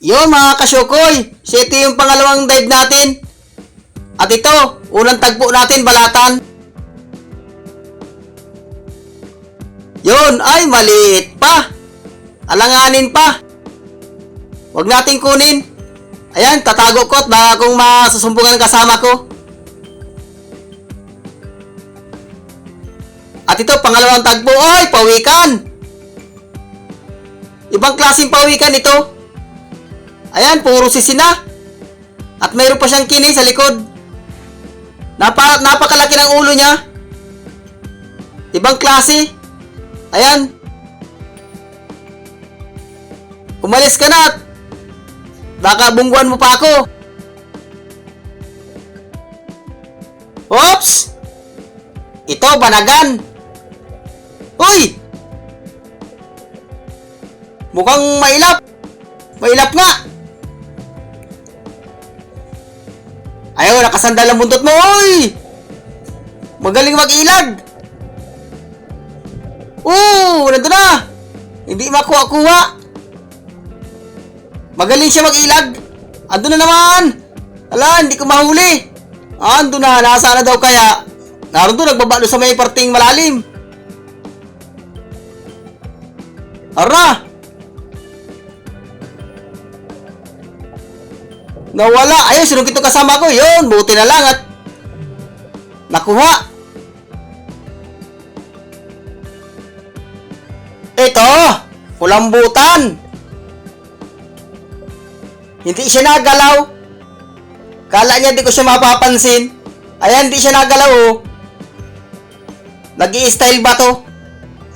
Yun mga kasyokoy, so ito yung pangalawang dive natin. At ito, unang tagpo natin, balatan. Yun, ay maliit pa. Alanganin pa. Huwag natin kunin. Ayan, tatago ko at baka kung masusumbungan ng kasama ko. Ito, pangalawang tagpo. Oy, pawikan! Ibang klaseng pawikan ito. Ayan, puro sisina. At mayroon pa siyang kining sa likod. Napa, napakalaki ng ulo niya. Ibang klase. Ayan. Umalis ka na at baka bungguan mo pa ako. Oops! Ito, banagan. Uy! Mukhang mailap. Mailap nga. Ayaw, nakasandal ang buntot mo, oy! Magaling mag-ilag. Oo, nandun na. Hindi makuha-kuha. Magaling siya mag-ilag. Ando na naman. Ala, hindi ko mahuli. Ah, ando na. Nasa na daw kaya? Naroon doon, nagbaba doon sa may parting malalim. Ara! Nawala. Ayun, sinugit ito kasama ko. Yun, buti na lang at nakuha. Ito, kulambutan. Hindi siya nagalaw. Kala niya di ko siya mapapansin. Ayan, hindi siya nagalaw oh. nag style ba to?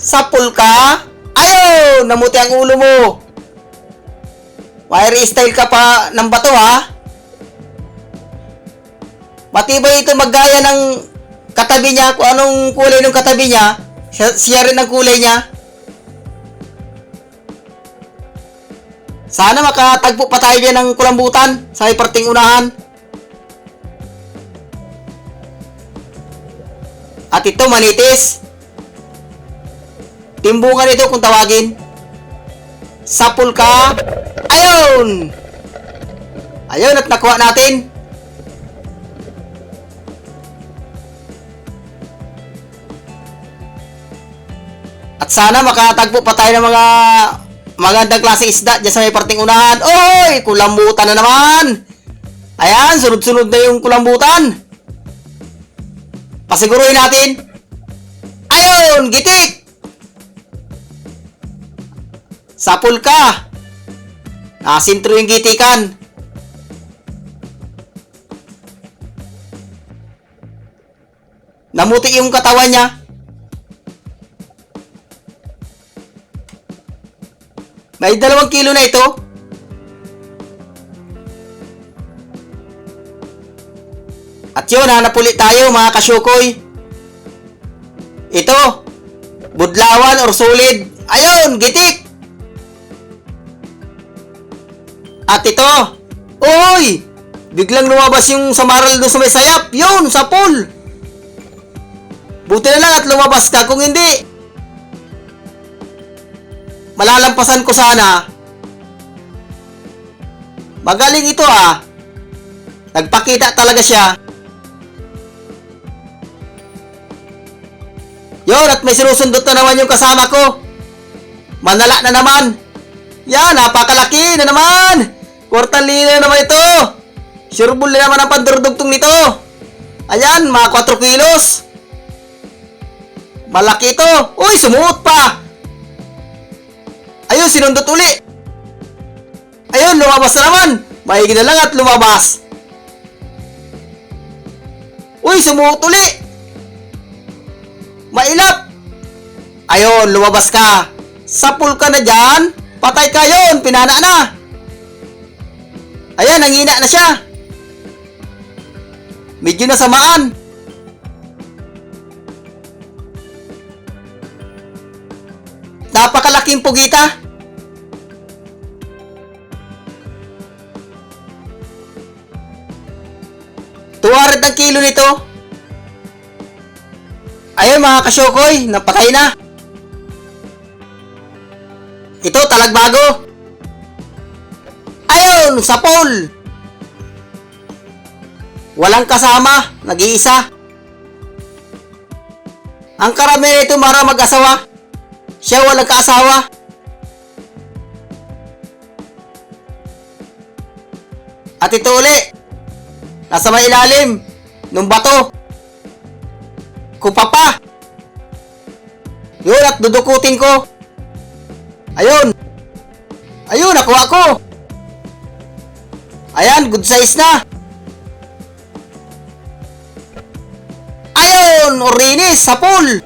Sapul ka? Ayaw! Namuti ang ulo mo. Wire style ka pa ng bato ha? Matibay ito maggaya ng katabi niya kung anong kulay ng katabi niya. Siya, rin ang kulay niya. Sana makatagpo pa tayo ng kulambutan sa may unahan. At ito manitis. Timbungan ito kung tawagin. Sapul ka. Ayun! Ayun at nakuha natin. At sana makatagpo pa tayo ng mga magandang klase isda dyan sa may parting unahan. Oy! Kulambutan na naman! Ayan, sunod-sunod na yung kulambutan. Pasiguruhin natin. Ayun! Gitik! Sapul ka! Nasintro yung gitikan. Namuti yung katawan niya. May dalawang kilo na ito. At yun, hanap ulit tayo mga kasyukoy. Ito, budlawan or solid. Ayun, gitik! At ito, uy! Biglang lumabas yung samaral doon sa may sayap. Yun, sa pool. Buti na lang at lumabas ka. Kung hindi, malalampasan ko sana. Magaling ito ah. Nagpakita talaga siya. Yun, at may sinusundot na naman yung kasama ko. Manala na naman. Yan, napakalaki na naman. Kwartang lina na naman ito. Sureball na naman ang pandurdugtong nito. Ayan, mga 4 kilos. Malaki ito. Uy, sumuot pa. Ayun, sinundot uli. Ayun, lumabas na naman. Maigi na lang at lumabas. Uy, sumuot uli. Mailap. Ayun, lumabas ka. Sapul ka na dyan. Patay ka yun. Pinana na. Ayan, nangina na siya. Medyo nasamaan. Napakalaking pugita. Tuwarit ang kilo nito. Ayun mga kasyokoy, napatay na. Ito, talagbago. Ayun, sa pool. Walang kasama, nag-iisa. Ang karamihan ito mara mag-asawa. Siya walang kaasawa. At ito uli, nasa may ilalim, nung bato. Kupapa. Yun, at dudukutin ko. Ayun. Ayun, nakuha ko. Ayan, good size na. Ayun, orinis sa pool.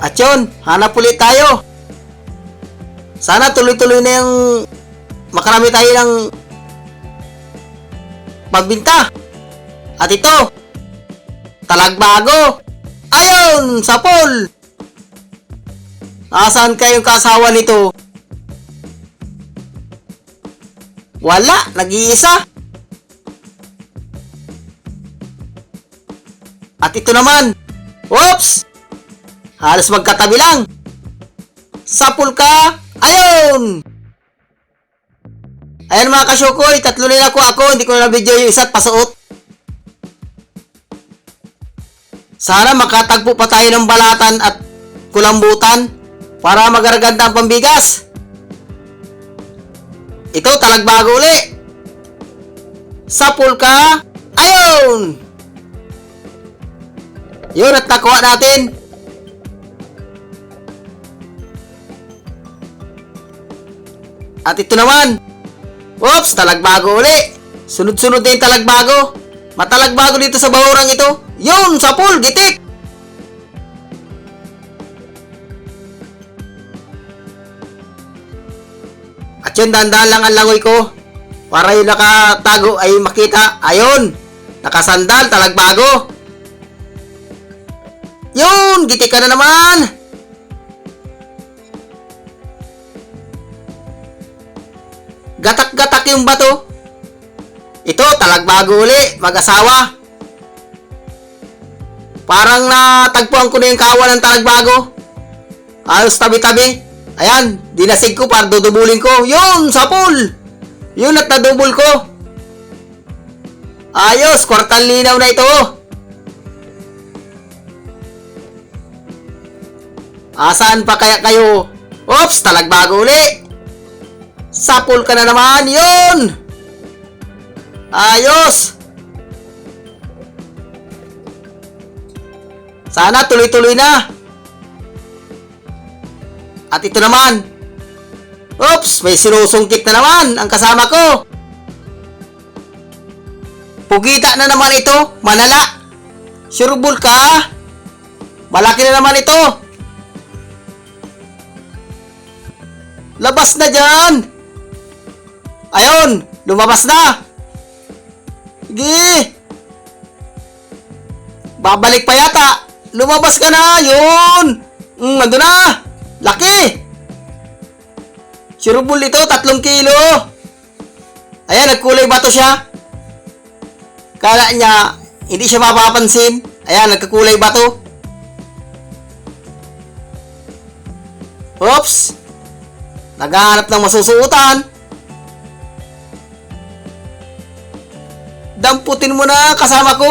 At yun, hanap ulit tayo. Sana tuloy-tuloy na yung makarami tayo ng pagbinta. At ito, talagbago. Ayun, sa pool. Nasaan kayong kasawa nito? Wala, nag-iisa. At ito naman. Oops! Halos magkatabi lang. Sapul ka. Ayun! Ayan mga kasyukoy, tatlo nila ko ako, hindi ko na video yung isa't pasuot. Sana makatagpo pa tayo ng balatan at kulambutan para magaraganda ang pambigas. Ito, talagbago uli. Sapul ka. Ayun! Yun, at nakuha natin. At ito naman. Oops, talagbago uli. Sunod-sunod yung talagbago. Matalagbago dito sa bahurang ito. Yun, sa pool, gitik. Yun, dahan-dahan lang ang langoy ko. Para yung nakatago ay makita. Ayun, nakasandal, talagbago. Yun, gitik ka na naman. Gatak-gatak yung bato. Ito, talagbago uli, mag-asawa. Parang natagpuan ko na yung kawan ng talagbago. Halos tabi-tabi. Ayan, dinasig ko para dudubulin ko. Yun, sa pool. Yun at nadubol ko. Ayos, kwartang linaw na ito. Asaan pa kaya kayo? Oops, talagbago uli. Sapul ka na naman, yun! Ayos! Sana tuloy-tuloy na. At ito naman. Oops, may sinusungkit na naman ang kasama ko. Pugita na naman ito, manala. Sureball ka. Malaki na naman ito. Labas na dyan! Ayun! Lumabas na! Sige! Babalik pa yata! Lumabas ka na! Yun! Mm, nandun na! Laki! Surubol ito, tatlong kilo! Ayan, nagkulay bato siya. Kala niya, hindi siya mapapansin. Ayan, nagkakulay bato. Oops! Naghahanap ng masusuotan. Damputin mo na kasama ko.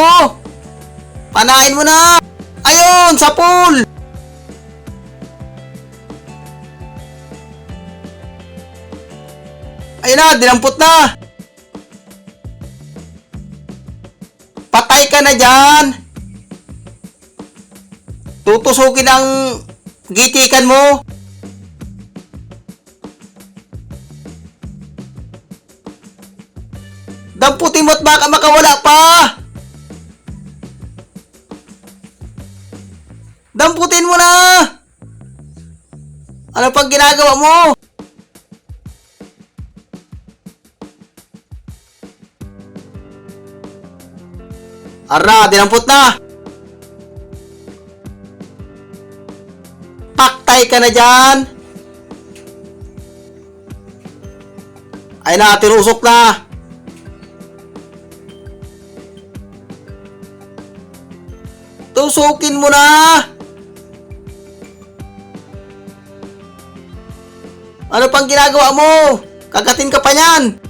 Panain mo na. Ayun, sa pool. Ayun na, dinampot na. Patay ka na dyan. Tutusukin ang gitikan mo. Damputin mo't baka makawala pa! Damputin mo na! Ano pang ginagawa mo? Ara, dinamput na! Paktay ka na dyan! Ay na, tinusok na! tusukin mo na! Ano pang ginagawa mo? Kagatin ka pa niyan!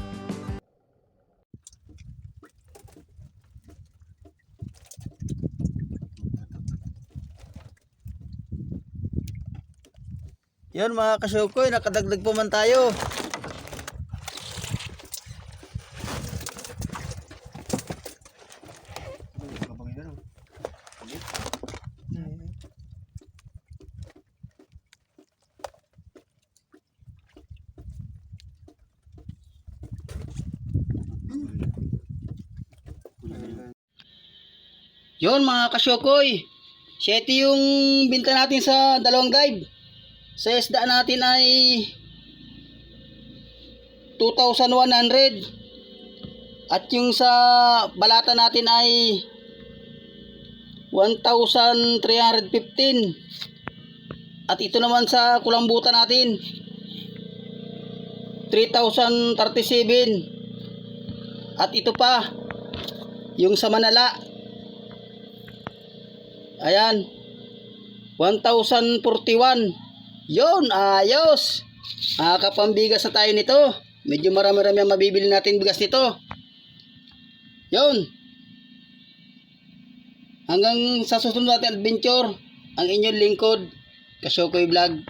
Yun mga kasukoy, nakadagdag po man tayo. Yon mga kasyokoy. 7 yung binta natin sa dalawang dive. Sa isda natin ay 2,100. At yung sa balata natin ay 1,315. At ito naman sa kulambutan natin 3,037. At ito pa yung sa Manala Ayan. 1,041. Yun, ayos. Makakapambigas na tayo nito. Medyo marami-rami ang mabibili natin bigas nito. Yun. Hanggang sa susunod natin adventure, ang inyong lingkod, Kasyokoy Vlog.